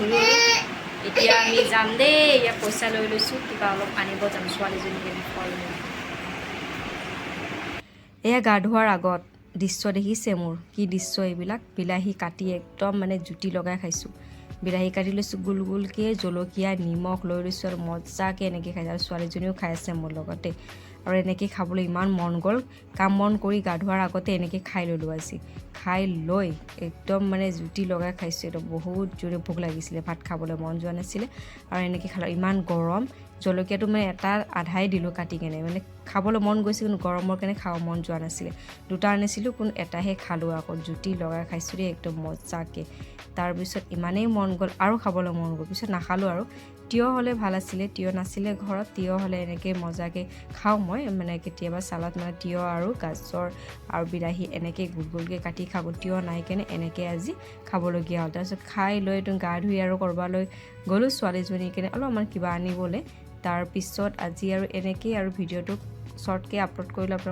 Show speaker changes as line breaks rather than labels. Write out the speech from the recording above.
এতিয়া আমি যাম দেই ইয়াত পইচা লৈ লৈছোঁ কিবা অলপ আনিব যাম ছোৱালীজনীকে ফল মূল এয়া গা ধোৱাৰ আগত দৃশ্য দেখিছে মোৰ কি দৃশ্য এইবিলাক বিলাহী কাটি একদম মানে জুতি লগাই খাইছোঁ বিলাহী কাটি লৈছোঁ গোল গোলকৈ জলকীয়া নিমখ লৈ লৈছোঁ আৰু মজাকৈ এনেকৈ খাইছোঁ আৰু ছোৱালীজনীও খাই আছে মোৰ লগতে আৰু এনেকৈ খাবলৈ ইমান মন গ'ল। কাম বন কৰি গা ধোৱাৰ আগতে এনেকৈ খাই ল'লোঁ আজি। খাই লৈ একদম মানে জুতি লগাই খাইছোঁ। একদম বহুত জোৰে ভোক লাগিছিলে। ভাত খাবলৈ মন যোৱা নাছিলে। আৰু এনেকৈ খালোঁ। ইমান গৰম। জলকীয়াটো মানে এটা আধাই দিলোঁ কাটি কেনে। মানে খাবলৈ মন গৈছে কিন্তু গৰমৰ কাৰণে খাব মন যোৱা নাছিলে। দুটা আনিছিলোঁ কোনো এটাহে খালোঁ আকৌ। জুতি লগাই খাইছোঁ দেই একদম মজাকৈ। তাৰপিছত ইমানেই মন গ'ল আৰু খাবলৈ মন গ'ল। পিছত নাখালোঁ আৰু। তিয়হ হ'লে ভাল আছিলে তিয়হ নাছিলে ঘৰত। তিয়হ হ'লে এনেকৈ মজাকৈ খাওঁ মই। মানে কেতিয়াবা চালাড মানে তিয়হ আৰু গাজৰ আৰু বিলাহী এনেকৈ গোল গোলকৈ কাটি খাব। তিয়হ নাই কেনে এনেকৈ আজি খাবলগীয়া হ'ল। তাৰপিছত খাই লৈ একদম গা ধুই আৰু ক'ৰবালৈ গ'লোঁ ছোৱালীজনী কেনে অলপমান কিবা আনিবলৈ তাৰপিছত আজি আৰু এনেকেই আৰু ভিডিঅ'টো শ্বৰ্টকৈ আপলোড কৰিলোঁ আপোনালোক